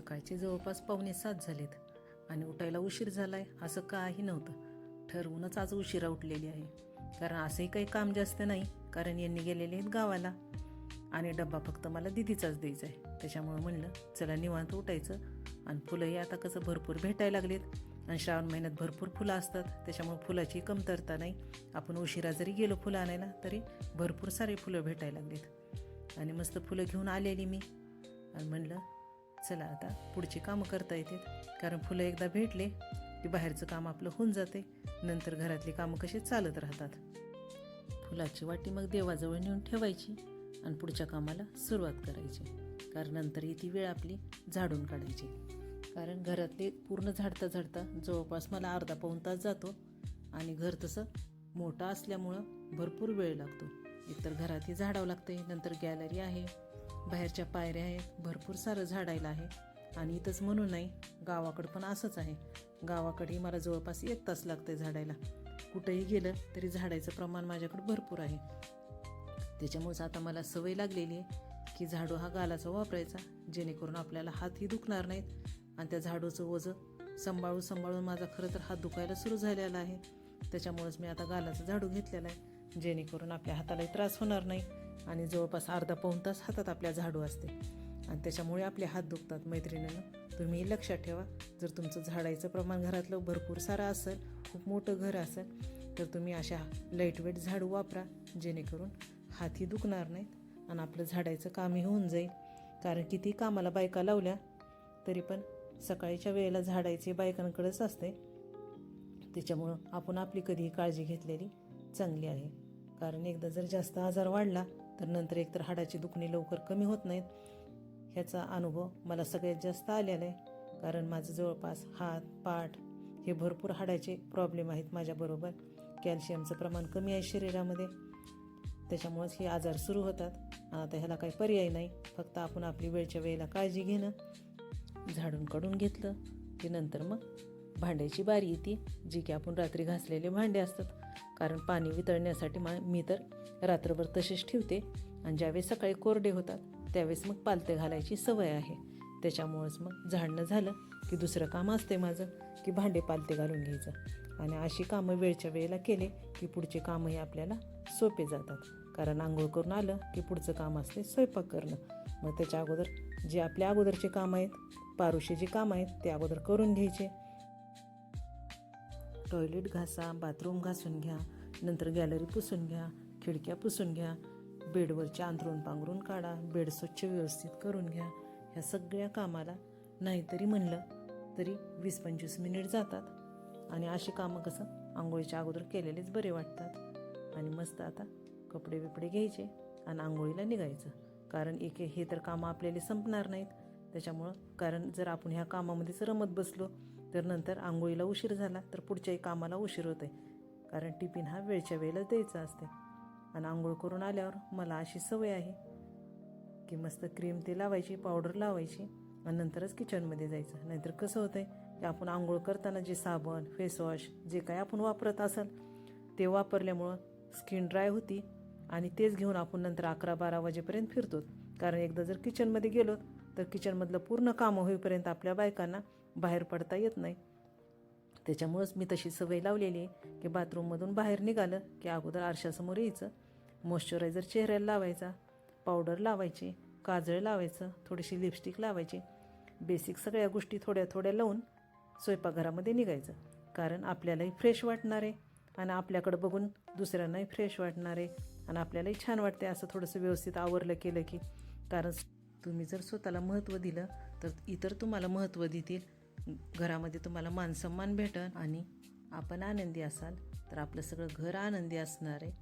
सकाळचे जवळपास पावणे सात झालेत. आणि उठायला उशीर झालाय असं काही नव्हतं. ठरवूनच आज उशिरा उठलेली आहे. कारण असंही काही काम जास्त नाही कारण यांनी गेलेले आहेत गावाला. आणि डब्बा फक्त मला दिदीचाच द्यायचा आहे त्याच्यामुळं म्हणलं चला निवांत उठायचं. आणि फुलंही आता कसं भरपूर भेटायला लागलेत. आणि श्रावण महिन्यात भरपूर फुलं असतात. त्याच्यामुळे फुलाची कमतरता नाही. आपण उशिरा जरी गेलो फुलं आणायला तरी भरपूर सारे फुलं भेटायला लागलेत. आणि मस्त फुलं घेऊन आलेली मी. आणि म्हणलं चला आता पुढची कामं करता येतात कारण फुलं एकदा भेटले की बाहेरचं काम आपलं होऊन जाते. नंतर घरातली कामं कशी चालत राहतात. फुलाची वाटी मग देवाजवळ नेऊन ठेवायची आणि पुढच्या कामाला सुरुवात करायची. कारण नंतर ती वेळ आपली झाडून काढायची. कारण घरातले पूर्ण झाडता झाडता जवळपास मला अर्धा पाऊण तास जातो. आणि घर तसं मोठं असल्यामुळं भरपूर वेळ लागतो. एकतर घरातही झाडावं लागते नंतर गॅलरी आहे बाहेरच्या पायऱ्या आहेत भरपूर सारं झाडायला आहे. आणि इथंच म्हणून नाही गावाकडं पण असंच आहे. गावाकडेही मला जवळपास एक तास लागते झाडायला. कुठंही गेलं तरी झाडायचं प्रमाण माझ्याकडे भरपूर आहे. त्याच्यामुळेच आता मला सवय लागलेली आहे की झाडू हा गालाचा वापरायचा जेणेकरून आपल्याला हातही दुखणार नाहीत आणि त्या झाडूचं ओझं सांभाळून सांभाळून माझा खरं तर हात दुखायला सुरू झालेला आहे. त्याच्यामुळेच मी आता गालाचं झाडू घेतलेला आहे जेणेकरून आपल्या हातालाही त्रास होणार नाही. आणि जवळपास अर्धा पाऊण तास हातात आपल्या झाडू असते. आणि त्याच्यामुळे आपले हात दुखतात मैत्रिणीनं. तुम्ही लक्षात ठेवा जर तुमचं झाडायचं प्रमाण घरातलं भरपूर सारं असेल खूप मोठं घर असेल तर तुम्ही अशा लाईटवेट झाडू वापरा जेणेकरून हातही दुखणार नाहीत आणि आपलं झाडायचं कामही होऊन जाईल. कारण किती कामाला बायका लावल्या तरी पण सकाळीच्या वेळेला झाडायचे बायकांकडेच असते. त्याच्यामुळं आपण आपली कधीही काळजी घेतलेली चांगली आहे. कारण एकदा जर जास्त आजार वाढला तर नंतर एकतर हाडाची दुखणी लवकर कमी होत नाहीत. ह्याचा अनुभव मला सगळ्यात जास्त आलेला आहे. कारण माझं जवळपास हात पाठ हे भरपूर हाडाचे प्रॉब्लेम आहेत माझ्याबरोबर कॅल्शियमचं प्रमाण कमी आहे शरीरामध्ये. त्याच्यामुळेच हे आजार सुरू होतात. आता ह्याला काही पर्याय नाही. फक्त आपण आपली वेळच्या वेळेला काळजी घेणं झाडून काढून घेतलं की नंतर मग भांड्याची बारी येते. जी की आपण रात्री घासलेले भांडे असतात. कारण पाणी वितळण्यासाठी मा मी तर रात्रभर तसेच ठेवते. आणि ज्यावेळेस सकाळी कोरडे होतात त्यावेळेस मग पालते घालायची सवय आहे. त्याच्यामुळंच मग झाडणं झालं की दुसरं काम असते माझं की भांडे पालते घालून घ्यायचं. आणि अशी कामं वेळच्या वेळेला केले की पुढचे कामही आपल्याला सोपे जातात. कारण आंघोळ करून आलं की पुढचं काम असते स्वयंपाक करणं. मग त्याच्या अगोदर जे आपल्या अगोदरचे काम आहेत पारुशी जे काम आहेत ते अगोदर करून घ्यायचे. टॉयलेट घासा बाथरूम घासून घ्या नंतर गॅलरी पुसून घ्या खिडक्या पुसून घ्या बेडवरचे अंथरूण पांघरून काढा बेड स्वच्छ व्यवस्थित करून घ्या. ह्या सगळ्या कामाला नाहीतरी म्हणलं तरी वीस पंचवीस मिनिट जातात. आणि अशी कामं कसं आंघोळीच्या अगोदर केलेलेच बरे वाटतात. आणि मस्त आता कपडे बिपडे घ्यायचे आणि आंघोळीला निघायचं. कारण एक हे तर कामं आपल्याला संपणार नाहीत. त्याच्यामुळं कारण जर आपण ह्या कामामध्येच रमत बसलो तर नंतर आंघोळीला उशीर झाला तर पुढच्याही कामाला उशीर होते कारण टिफिन हा वेळच्या वेळेला द्यायचा असते आणि आंघोळ करून आल्यावर मला अशी सवय आहे की मस्त क्रीम ते लावायची पावडर लावायची आणि नंतरच किचनमध्ये जायचं. नाहीतर कसं होतंय की आपण आंघोळ करताना जे साबण फेसवॉश जे काय आपण वापरत असाल ते वापरल्यामुळं स्किन ड्राय होती आणि तेच घेऊन आपण नंतर अकरा बारा वाजेपर्यंत फिरतो कारण एकदा जर किचनमध्ये गेलो तर किचनमधलं पूर्ण कामं होईपर्यंत आपल्या बायकांना बाहेर पडता येत नाही. त्याच्यामुळंच मी तशी सवय लावलेली आहे की बाथरूममधून बाहेर निघालं की अगोदर आरशासमोर यायचं मॉइश्चरायझर चेहऱ्याला लावायचा पावडर लावायची काजळ लावायचं थोडीशी लिपस्टिक लावायची. बेसिक सगळ्या गोष्टी थोड्या थोड्या लावून स्वयंपाकघरामध्ये निघायचं. कारण आपल्यालाही फ्रेश वाटणार आहे आणि आपल्याकडं बघून दुसऱ्यांनाही फ्रेश वाटणार आहे आणि आपल्यालाही छान वाटते असं थोडंसं व्यवस्थित आवरलं केलं की. कारण तुम्ही जर स्वतःला महत्त्व दिलं तर इतर तुम्हाला महत्त्व देतील. घरामध्ये तुम्हाला मानसन्मान भेटन आणि आपण आनंदी असाल तर आपलं सगळं घर आनंदी असणार आहे.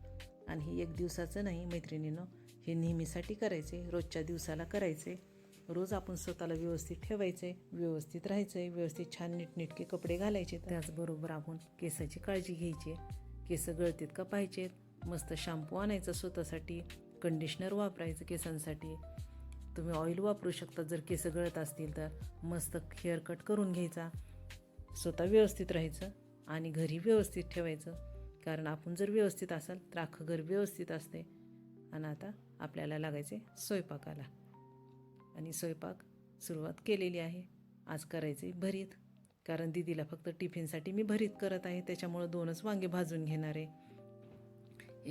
आणि हे एक दिवसाचं नाही मैत्रिणीनं हे नेहमीसाठी करायचे रोजच्या दिवसाला करायचे. रोज आपण स्वतःला व्यवस्थित ठेवायचे व्यवस्थित राहायचं व्यवस्थित छान नीटनेटके कपडे घालायचे. त्याचबरोबर आपण केसाची काळजी घ्यायची. केस गळतीत का पाहिजेत मस्त शॅम्पू आणायचा स्वतःसाठी कंडिशनर वापरायचं केसांसाठी. तुम्ही ऑइल वापरू शकता. जर केस गळत असतील तर मस्त हेअर कट करून घ्यायचा. स्वतः व्यवस्थित राहायचं आणि घरी व्यवस्थित ठेवायचं. कारण आपण जर व्यवस्थित असाल तर अख्खं घर व्यवस्थित असते. आणि आता आपल्याला लागायचे स्वयंपाकाला. आणि स्वयंपाक सुरुवात केलेली आहे. आज करायचे भरीत. कारण दिदीला फक्त टिफिनसाठी मी भरीत करत आहे. त्याच्यामुळं दोनच वांगे भाजून घेणार आहे.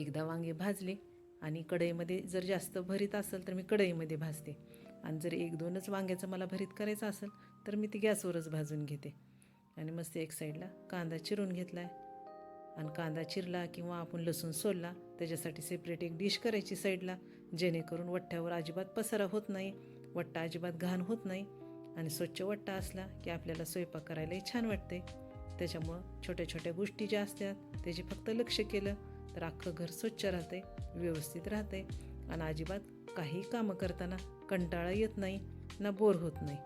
एकदा वांगे भाजले आणि कढईमध्ये जर जास्त भरीत असेल तर मी कढईमध्ये भाजते. आणि जर एक दोनच वांग्याचं मला भरीत करायचं असेल तर मी ती गॅसवरच भाजून घेते. आणि मस्त एक साईडला कांदा चिरून घेतला आहे आणि कांदा चिरला किंवा आपण लसूण सोलला त्याच्यासाठी सेपरेट एक डिश करायची साईडला जेणेकरून वट्ट्यावर अजिबात पसारा होत नाही वट्टा अजिबात घाण होत नाही. आणि स्वच्छ वट्टा असला की आपल्याला स्वयंपाक करायलाही छान वाटते. त्याच्यामुळं छोट्या छोट्या गोष्टी ज्या असतात त्याची फक्त लक्ष केलं तर अख्खं घर स्वच्छ राहते व्यवस्थित राहते आणि अजिबात काही कामं करताना कंटाळा येत नाही ना बोर होत नाही.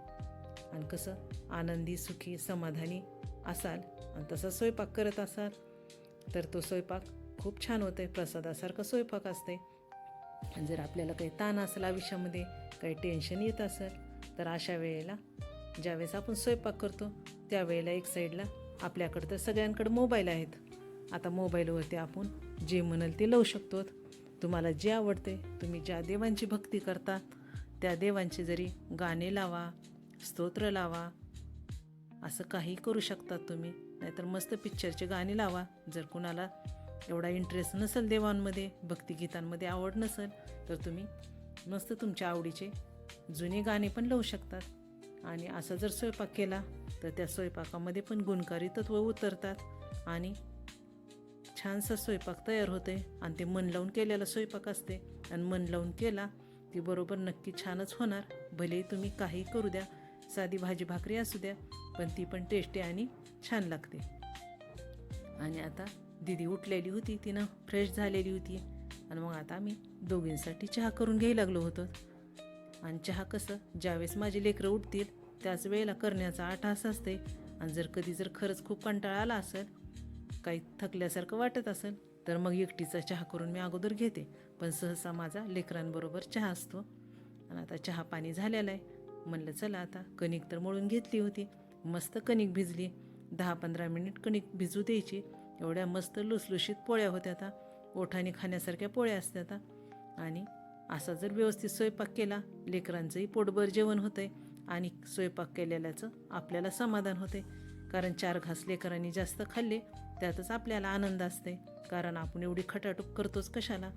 आणि कसं आनंदी सुखी समाधानी असाल आणि तसा स्वयंपाक करत असाल तर तो स्वयंपाक खूप छान होते प्रसादासारखा स्वयंपाक असते आणि जर आपल्याला काही ताण असेल आयुष्यामध्ये काही टेन्शन येत असेल तर अशा वेळेला ज्यावेळेस आपण स्वयंपाक करतो त्यावेळेला एक साईडला आपल्याकडं तर सगळ्यांकडे मोबाईल आहेत. आता मोबाईलवरती आपण जे म्हणाल ते लावू शकतो तुम्हाला जे आवडते तुम्ही ज्या देवांची भक्ती करता त्या देवांचे जरी गाणे लावा स्तोत्र लावा असं काही करू शकतात तुम्ही. नाहीतर मस्त पिक्चरचे गाणे लावा. जर कुणाला एवढा इंटरेस्ट नसेल देवांमध्ये भक्तिगीतांमध्ये आवड नसेल तर तुम्ही मस्त तुमच्या आवडीचे जुने गाणे पण लावू शकतात. आणि असा जर स्वयंपाक केला तर त्या स्वयंपाकामध्ये पण गुणकारी तत्व उतरतात आणि छानसा स्वयंपाक तयार होते आणि ते मन लावून केलेला स्वयंपाक असते. आणि मन लावून केला ती बरोबर नक्की छानच होणार. भले तुम्ही काही करू द्या साधी भाजी भाकरी असू द्या पण ती पण टेस्टी आणि छान लागते. आणि आता दिदी उठलेली होती तिनं फ्रेश झालेली होती. आणि मग आता आम्ही दोघींसाठी चहा करून घ्यायला लागलो होतो. आणि चहा कसं ज्यावेळेस माझे लेकरं उठतील त्याच वेळेला करण्याचा आठास असते. आणि जर कधी जर खरंच खूप कंटाळा आला असेल काही थकल्यासारखं वाटत असेल तर मग एकटीचा चहा करून मी अगोदर घेते. पण सहसा माझा लेकरांबरोबर चहा असतो. आणि आता चहा पाणी झालेला आहे. म्हणलं चला आता. कणिक तर मळून घेतली होती. मस्त कणिक भिजली. दहा पंधरा मिनिट कणिक भिजू द्यायची. एवढ्या मस्त लुसलुशीत पोळ्या होत्या आता. ओठाने खाण्यासारख्या पोळ्या असत्या आता. आणि असा जर व्यवस्थित स्वयंपाक केला लेकरांचंही पोटभर जेवण होतंय. आणि स्वयंपाक केलेल्याचं आपल्याला समाधान होते कारण चार घास लेकरांनी जास्त खाल्ले. त्यातच आपल्याला आनंद असते कारण आपण एवढी खटाटूक करतोच कशाला?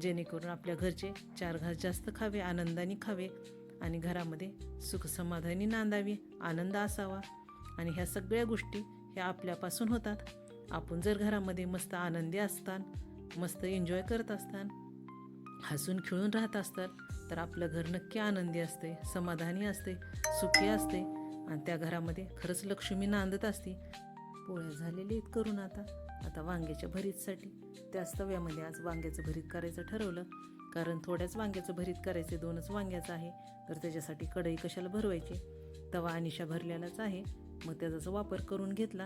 जेणेकरून आपल्या घरचे चार घास जास्त खावे आनंदाने खावे आणि घरामध्ये सुखसमाधानी नांदावी आनंद असावा. आणि ह्या सगळ्या गोष्टी ह्या आपल्यापासून होतात. आपण जर घरामध्ये मस्त आनंदी असतान मस्त एन्जॉय करत असतान हसून खिळून राहत असतात तर आपलं घर नक्की आनंदी असते समाधानी असते सुखी असते आणि त्या घरामध्ये खरंच लक्ष्मी नांदत असते. पोळ्या झालेल्या आहेत करून आता. आता वांग्याच्या भरीतसाठी. त्याच तव्यामध्ये आज वांग्याचं भरीत करायचं ठरवलं. कारण थोड्याच वांग्याचं भरीत करायचे दोनच वांग्याचं आहे. तर त्याच्यासाठी कढई कशाला भरवायची? तवा अनिशा भरलेलाच आहे. मग त्याचा वापर करून घेतला.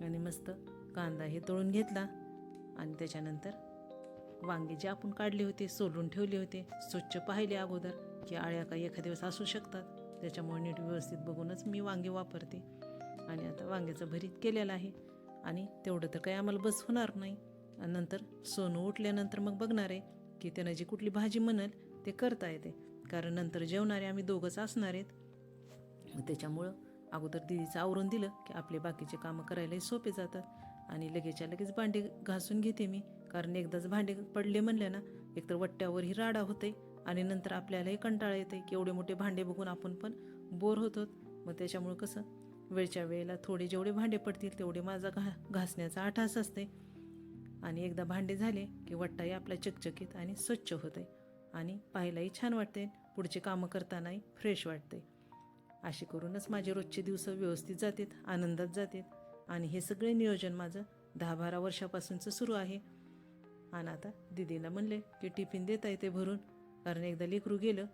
आणि मस्त कांदा हे तळून घेतला. आणि त्याच्यानंतर वांगे जे आपण काढले होते सोलून ठेवले होते स्वच्छ पाहिले अगोदर की आळ्या काही एखाद्या दिवस असू शकतात. त्याच्यामुळे नीट व्यवस्थित बघूनच मी वांगे वापरते. आणि आता वांग्याचं भरीत केलेलं आहे. आणि तेवढं तर काही आम्हाला बस होणार नाही. आणि नंतर सोनू उठल्यानंतर मग बघणार आहे की त्यानं जी कुठली भाजी म्हणेल ते करता येते. कारण नंतर जेवणारे आम्ही दोघंच असणार आहेत. मग त्याच्यामुळं अगोदर दिदीचं आवरून दिलं की आपले बाकीचे कामं करायलाही सोपे जातात. आणि लगेचच्या लगेच भांडे घासून घेते मी. कारण एकदाच भांडे पडले म्हणले ना एकतर वट्ट्यावरही राडा होते आणि नंतर आपल्यालाही कंटाळा येते की एवढे मोठे भांडे बघून आपण पण बोर होतो मग त्याच्यामुळं कसं वेळच्या वेळेला थोडे जेवढे भांडे पडतील तेवढे माझा घा घासण्याचा आठास असते. आणि एकदा भांडे झाले की वट्टाही आपला चकचकीत आणि स्वच्छ होते. आणि पाहायलाही छान वाटते. पुढचे कामं करतानाही फ्रेश वाटते. असे करूनच माझे रोजचे दिवस व्यवस्थित जातात आनंदात जातात. आणि हे सगळे नियोजन माझं दहा बारा वर्षापासूनचं सुरू आहे. आणि आता दिदीला म्हणले की टिफिन देता येते भरून. कारण एकदा लेकरू गेलं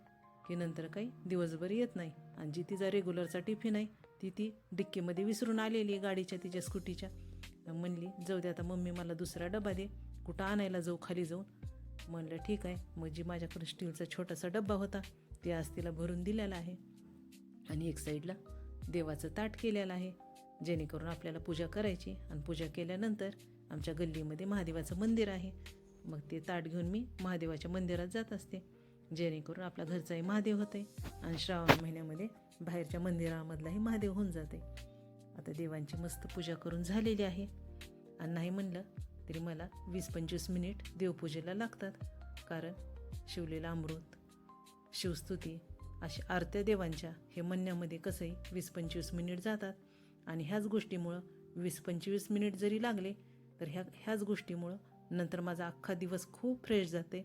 की नंतर काही दिवसभर येत नाही. आणि जी तिचा रेग्युलरचा टिफिन आहे. ती ती डिक्कीमध्ये विसरून आलेली आहे गाडीच्या तिच्या स्कूटीच्या. मग म्हणली जाऊ दे आता मम्मी मला दुसरा डबा दे. कुठं आणायला जाऊ खाली जाऊन? म्हणलं ठीक आहे. मग जी माझ्याकडे स्टीलचा छोटासा डब्बा होता ते आज तिला भरून दिलेला आहे. आणि एक साईडला देवाचं ताट केलेलं आहे जेणेकरून आपल्याला पूजा करायची. आणि पूजा केल्यानंतर आमच्या गल्लीमध्ये महादेवाचं मंदिर आहे. मग ते ताट घेऊन मी महादेवाच्या मंदिरात जात असते जेणेकरून आपल्या घरचाही महादेव होते आणि श्रावण महिन्यामध्ये बाहेरच्या मंदिरामधलाही महादेव होऊन जाते. आता देवांची मस्त पूजा करून झालेली आहे. आणि नाही म्हणलं तरी मला वीस पंचवीस मिनिट देवपूजेला लागतात. कारण शिवलेलं अमृत शिवस्तुती अशा आरत्या देवांच्या हे म्हणण्यामध्ये कसंही वीस पंचवीस मिनिट जातात. आणि ह्याच गोष्टीमुळं वीस पंचवीस मिनिट जरी लागले तर ह्या ह्याच गोष्टीमुळं नंतर माझा अख्खा दिवस खूप फ्रेश जाते.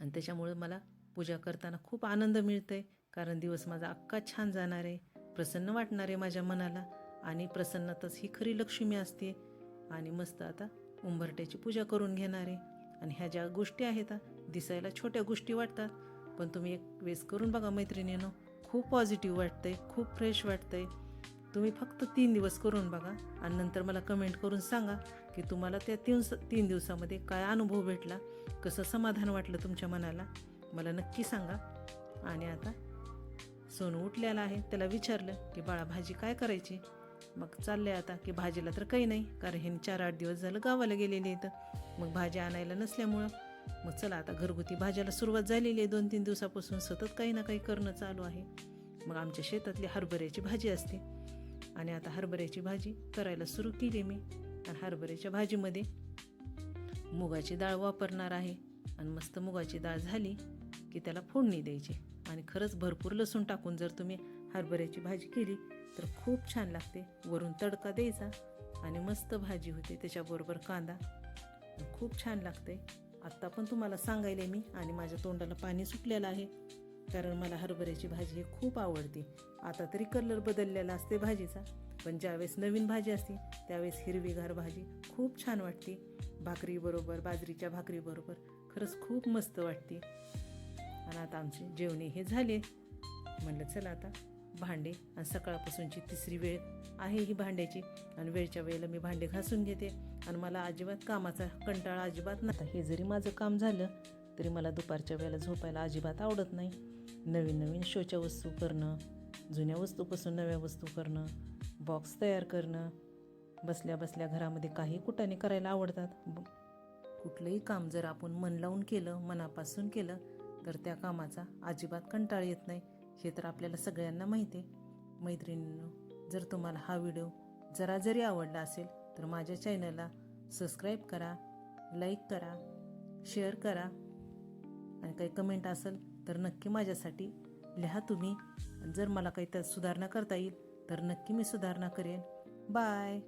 आणि त्याच्यामुळं मला पूजा करताना खूप आनंद मिळतो आहे कारण दिवस माझा अख्खा छान जाणार आहे प्रसन्न वाटणार आहे माझ्या मनाला आणि प्रसन्नताच ही खरी लक्ष्मी असते. आणि मस्त आता उंबरट्याची पूजा करून घेणार आहे. आणि ह्या ज्या गोष्टी आहेत दिसायला छोट्या गोष्टी वाटतात. पण तुम्ही एक वेळेस करून बघा मैत्रिणीनं खूप पॉझिटिव्ह वाटतंय खूप फ्रेश वाटतंय. तुम्ही फक्त तीन दिवस करून बघा आणि नंतर मला कमेंट करून सांगा की तुम्हाला त्या तीन तीन दिवसामध्ये काय अनुभव भेटला कसं समाधान वाटलं तुमच्या मनाला मला नक्की सांगा. आणि आता सोनू उठलेला आहे त्याला विचारलं की बाळा भाजी काय करायची? मग चालले आता की भाजीला तर काही नाही कारण ह्यांनी चार आठ दिवस झालं गावाला गेलेले आहेत मग भाजी आणायला नसल्यामुळं. मग चला आता घरगुती भाज्याला सुरुवात झालेली आहे दोन तीन दिवसापासून सतत काही ना काही करणं चालू आहे. मग आमच्या शेतातली हरभऱ्याची भाजी असते. आणि आता हरभऱ्याची भाजी करायला सुरू केली मी. आणि हरभऱ्याच्या भाजीमध्ये मुगाची डाळ वापरणार आहे. आणि मस्त मुगाची डाळ झाली की त्याला फोडणी द्यायची. आणि खरंच भरपूर लसूण टाकून जर तुम्ही हरभऱ्याची भाजी केली तर खूप छान लागते. वरून तडका द्यायचा आणि मस्त भाजी होते त्याच्याबरोबर कांदा. खूप छान लागते. आत्ता पण तुम्हाला सांगायला मी आणि माझ्या तोंडाला पाणी सुटलेलं आहे कारण मला हरभऱ्याची भाजी ही खूप आवडते. आता तरी कलर बदललेला असते भाजीचा पण ज्यावेळेस नवीन भाजी असते त्यावेळेस हिरवीगार भाजी खूप छान वाटते. भाकरीबरोबर बाजरीच्या भाकरीबरोबर खरंच खूप मस्त वाटते. आणि आता आमचे जेवणे हे झाले. म्हणलं चला आता भांडे. आणि सकाळपासूनची तिसरी वेळ आहे ही भांड्याची. आणि वेळच्या वेळेला मी भांडे घासून घेते. आणि मला अजिबात कामाचा कंटाळा अजिबात नाही. हे जरी माझं काम झालं तरी मला दुपारच्या वेळेला झोपायला अजिबात आवडत नाही. नवीन नवीन शोच्या वस्तू करणं जुन्या वस्तूपासून नव्या वस्तू करणं बॉक्स तयार करणं बसल्या बसल्या घरामध्ये काही कुटाने करायला आवडतात. कुठलंही काम जर आपण मन लावून केलं मनापासून केलं तर त्या कामाचा अजिबात कंटाळ येत नाही. हे तर आपल्याला सगळ्यांना माहिती आहे. मैत्रिणींनो जर तुम्हाला हा व्हिडिओ जरा जरी आवडला असेल तर माझ्या चॅनलला सबस्क्राईब करा लाईक करा शेअर करा. आणि काही कमेंट असेल तर नक्की माझ्यासाठी लिहा तुम्ही. जर मला काही त्यात सुधारणा करता येईल तर नक्की मी सुधारणा करेन. बाय!